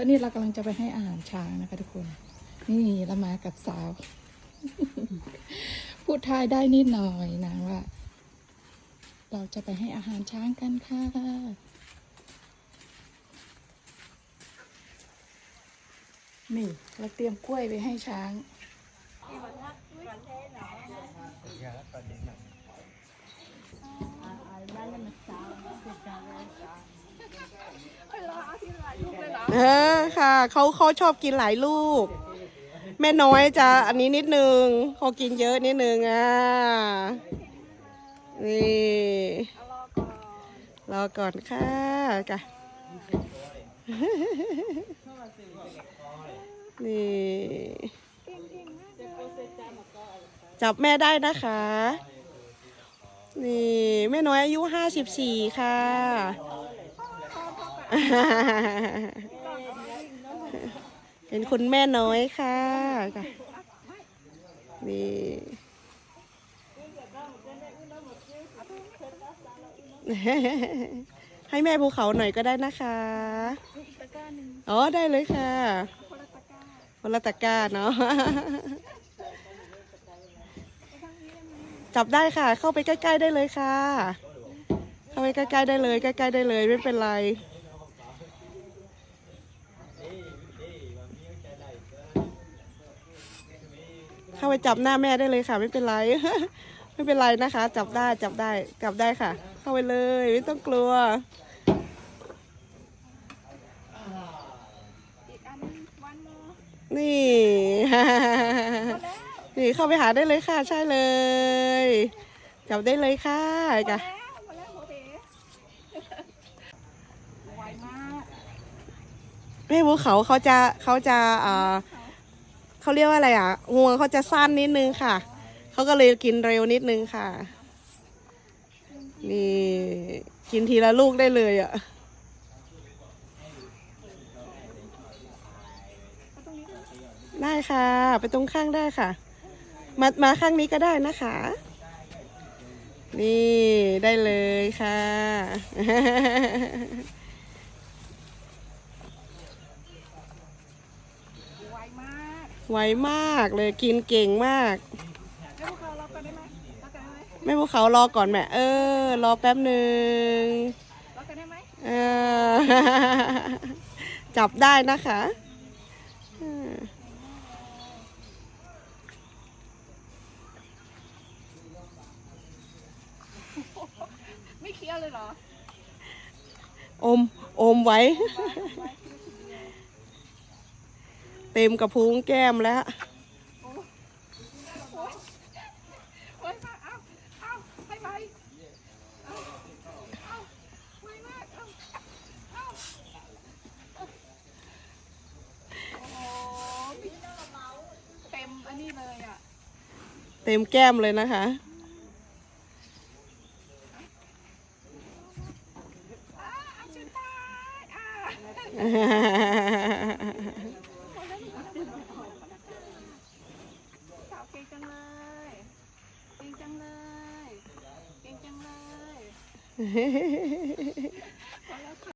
อนนี้เรากำลังจะไปให้อาหารช้างนะคะทุกคน นี่เรามากับสาว พูดไทยได้นิดหน่อยนะว่า เราจะไปให้อาหารช้างกันค่ะนี่เราเตรียมกล้วยไปให้ช้าง เออค่ะเขาเขาชอบกินหลายลูก แม่น้อยจะอันนี้นิดนึงเขากินเยอะนิดนึงอะนี่รอก่อนค่ะกะนี่จับแม่ได้นะคะ นี่แม่น้อยอายุห้าสิบสี่ค่ะ เป็นคุณแม่น้อยค่ะ นี่ให้แม่ภูเขาหน่อยก็ได้นะคะ อ๋อได้เลยค่ะคนละตะก้าเนาะ จับได้ค่ะ เข้าไปใกล้ ๆ ได้เลยค่ะ เข้าไปใกล้ ๆ ได้เลย ใกล้ ๆ ได้เลย ไม่เป็นไร เข้าไปจับหน้าแม่ได้เลยค่ะ ไม่เป็นไร ไม่เป็นไรนะคะ จับได้จับได้จับได้ค่ะ เข้าไปเลยไม่ต้องกลัวนี่ นี่เข้าไปหาได้เลยค่ะ ใช่เลย จับได้เลยค่ะจ้ะแม่ภูเขาเขาจะเขาจะอ่า เขาเรียกว่าอะไรอะงวงเขาจะสั้นนิดนึงค่ะ เขาก็เลยกินเร็วนิดนึงค่ะ นี่กินทีละลูกได้เลยอะได้ค่ะ ไปตรงข้างได้ค่ะ มามาข้างนี้ก็ได้นะคะ นี่ได้เลยค่ะ ไวมาก ไวมากเลยกินเก่งมากแล้วพวกเราเรากันได้ไหมเรากันได้ไหมแม่ภูเขารอก่อนแม่เออ รอแป๊บหนึ่งเรากันได้ไหมเออจับได้นะคะเออไม่เคี้ยวเลยเหรอ อม อมไว้ เต็มกระพุ้งแก้มแล้วเฮ้ยมาเอาเอาไปไปเอาเอาไวมากเอาเอาโอ้โหเต็มอันนี้เลยอะเต็มแก้มเลยนะคะ อ่าเอาชุดไทยอ่า สาวเก่งจังเลย เก่งจังเลย เก่งจังเลย